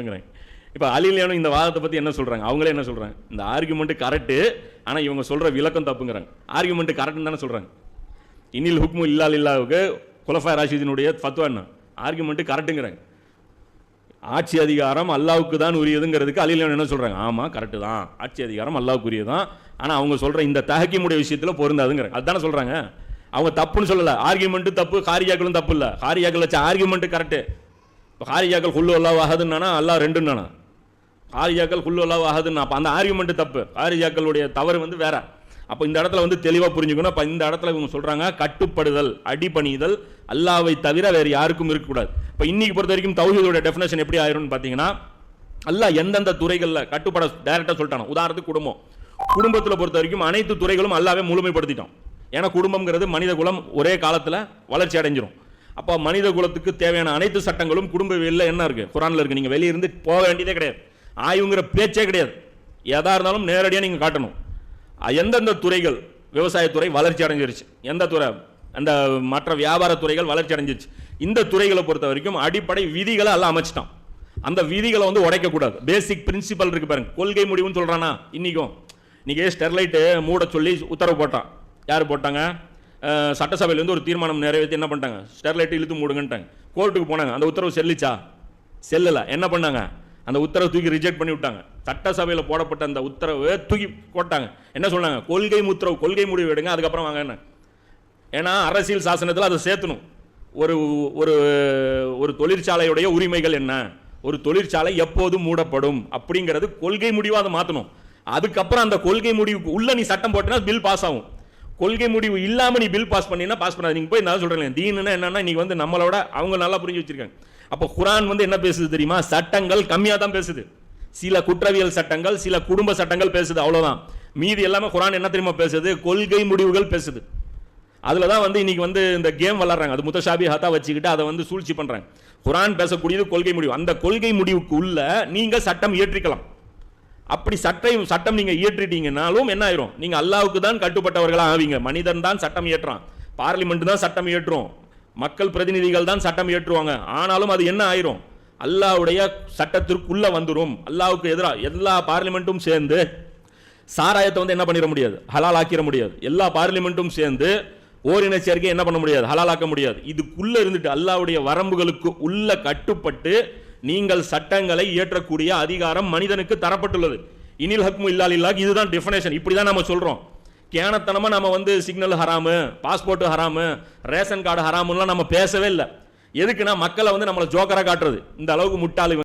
ங்கிறேன். இப்போ அலிலியானும் இந்த வாதத்தை பற்றி என்ன சொல்கிறாங்க அவங்களே என்ன சொல்கிறாங்க இந்த ஆர்குமெண்ட் கரெக்டு ஆனால் இவங்க சொல்கிற விளக்கம் தப்புங்கிறாங்க. ஆர்குமெண்ட் கரெக்டுன்னு தானே சொல்கிறாங்க இன்னில் ஹுக்மு இல்லால் இல்லாவுக்கு குலஃபா ராஷிதினுடைய ஃபத்வா என்ன? ஆர்குமெண்ட் கரெக்டுங்கிறாங்க ஆட்சி அதிகாரம் அல்லாவுக்கு தான் உரியதுங்கிறதுக்கு அலிலியான் என்ன சொல்கிறாங்க ஆமாம் கரெக்டு தான். ஆட்சி அதிகாரம் அல்லாவுக்கு உரியதான் ஆனால் அவங்க சொல்கிற இந்த தஹக்கிமுடைய விஷயத்தில் பொருந்தாதுங்கிறாங்க. அதுதானே சொல்கிறாங்க அவங்க தப்புன்னு சொல்லலை. ஆர்குமெண்ட்டு தப்பு ஹாரியாக்களும் தப்பு இல்லை. ஹாரியாக்கள் வச்ச ஆர்குமெண்ட்டு கரெக்டு இப்போ காரியாக்கள் குல்லு அல்லா வாஹதுன்னா அல்லா ரெண்டுன்னா காரியாக்கள் குல்லு அல்லா ஆகுதுன்னா அப்போ அந்த ஆர்குமெண்ட் தப்பு. காரியாக்களுடைய தவறு வந்து வேற. அப்போ இந்த இடத்துல வந்து தெளிவாக புரிஞ்சுக்கணும். அப்போ இந்த இடத்துல இவங்க சொல்கிறாங்க கட்டுப்படுதல் அடிபணிதல் அல்லாவை தவிர வேறு யாருக்கும் இருக்கக்கூடாது. இப்போ இன்னைக்கு பொறுத்த வரைக்கும் தௌஹீதோட டெஃபினேஷன் எப்படி ஆயிரும்னு பார்த்தீங்கன்னா அல்லாஹ் எந்தெந்த துறைகளில் கட்டுப்பட டேரெக்டாக சொல்லிட்டானோ உதாரணத்துக்கு குடும்பம். குடும்பத்தில் பொறுத்த வரைக்கும் அனைத்து துறைகளும் அல்லாவே முழுமைப்படுத்திட்டோம். ஏன்னா குடும்பங்கிறது மனித குலம் ஒரே காலத்தில் வளர்ச்சி அடைஞ்சிரும். அப்போ மனித குலத்துக்கு தேவையான அனைத்து சட்டங்களும் குடும்ப வெளியில் என்ன இருக்குது குரானில் இருக்குது நீங்கள் வெளியே இருந்து போக வேண்டியதே கிடையாது. ஆய்வுங்கிற பேச்சே கிடையாது. எதாக இருந்தாலும் நேரடியாக நீங்கள் காட்டணும். எந்தெந்த துறைகள் விவசாயத்துறை வளர்ச்சி அடைஞ்சிருச்சு? எந்த துறை? அந்த மற்ற வியாபார துறைகள் வளர்ச்சி அடைஞ்சிருச்சு? இந்த துறைகளை பொறுத்த வரைக்கும் அடிப்படை விதிகளை எல்லாம் அமைச்சிட்டான். அந்த விதிகளை வந்து உடைக்கக்கூடாது பேசிக் பிரின்சிபல் இருக்கு பாருங்க. கொள்கை முடிவுன்னு சொல்கிறானா இன்றைக்கும் இன்றைக்கே ஸ்டெர்லைட்டு மூட சொல்லி உத்தரவு போட்டான். யார் போட்டாங்க? சட்டசபையிலேருந்து ஒரு தீர்மானம் நிறைவேற்றி என்ன பண்ணிட்டாங்க? ஸ்டெர்லைட் இழுத்து மூடுங்கன்ட்டாங்க. கோர்ட்டுக்கு போனாங்க. அந்த உத்தரவு செல்லிச்சா? செல்லலை. என்ன பண்ணாங்க? அந்த உத்தரவை தூக்கி ரிஜெக்ட் பண்ணி விட்டாங்க. சட்டசபையில் போடப்பட்ட அந்த உத்தரவை தூக்கி போட்டாங்க. என்ன சொன்னாங்க? கொள்கை உத்தரவு கொள்கை முடிவு எடுங்க அதுக்கப்புறம் வாங்க என்ன? ஏன்னா அரசியல் சாசனத்தில் அதை சேர்த்தணும். ஒரு ஒரு ஒரு தொழிற்சாலையுடைய உரிமைகள் என்ன? ஒரு தொழிற்சாலை எப்போது மூடப்படும்? அப்படிங்கிறது கொள்கை முடிவாக அதை மாற்றணும் அதுக்கப்புறம் அந்த கொள்கை முடிவுக்கு உள்ள நீ சட்டம் போட்டினா பில் பாஸ் ஆகும். கொள்கை முடிவு இல்லாமல் நீ பில் பாஸ் பண்ணினா பாஸ் பண்ணாது. நீங்கள் போய் நான் சொல்கிறேன் தீனுன்னா என்னன்னா இன்னைக்கு வந்து நம்மளோட அவங்க நல்லா புரிஞ்சு வச்சிருக்காங்க. அப்போ குரான் வந்து என்ன பேசுது தெரியுமா? சட்டங்கள் கம்மியாக தான் பேசுது. சில குற்றவியல் சட்டங்கள் சில குடும்ப சட்டங்கள் பேசுது அவ்வளோதான் மீதி எல்லாமே குரான் என்ன தெரியுமா பேசுது? கொள்கை முடிவுகள் பேசுது. அதில் தான் வந்து இன்னைக்கு வந்து இந்த கேம் விளாட்றாங்க அது முத்தஷாபி ஹத்தா வச்சுக்கிட்டு அதை வந்து சூழ்ச்சி பண்ணுறாங்க குரான் பேசக்கூடியது கொள்கை முடிவு. அந்த கொள்கை முடிவுக்கு உள்ள நீங்கள் சட்டம் இயற்றிக்கலாம். அப்படி சட்டை சட்டம் நீங்கள் இயற்றிட்டீங்கனாலும் என்ன ஆயிரும்? நீங்கள் அல்லாவுக்கு தான் கட்டுப்பட்டவர்களாக ஆவீங்க. மனிதன் தான் சட்டம் இயற்றான். பார்லிமெண்ட் தான் சட்டம் இயற்றும். மக்கள் பிரதிநிதிகள் தான் சட்டம் இயற்றுவாங்க. ஆனாலும் அது என்ன ஆயிரும்? அல்லாவுடைய சட்டத்திற்குள்ளே வந்துடும் அல்லாவுக்கு எதிராக எல்லா பார்லிமெண்ட்டும் சேர்ந்து சாராயத்தை வந்து என்ன பண்ணிட முடியாது? ஹலால் ஆக்கிட முடியாது. எல்லா பார்லிமெண்ட்டும் சேர்ந்து ஓரின சேர்க்கை என்ன பண்ண முடியாது? ஹலால் ஆக்க முடியாது. இதுக்குள்ளே இருந்துட்டு அல்லாவுடைய வரம்புகளுக்கு உள்ள கட்டுப்பட்டு நீங்கள் சட்டங்களை இயற்றக்கூடிய அதிகாரம் மனிதனுக்கு தரப்பட்டுள்ளது. இனில் ஹக்மு இல்லால் இதுதான் டெஃபினேஷன் இப்படி தான் நம்ம சொல்கிறோம் கேனத்தனமாக நம்ம வந்து சிக்னல் ஹராமு பாஸ்போர்ட் ஹராமு ரேஷன் கார்டு ஹராமுலாம் நம்ம பேசவே இல்லை. எதுக்குன்னா மக்களை வந்து நம்மளை ஜோக்கராக காட்டுறது. இந்த அளவுக்கு முட்டாளி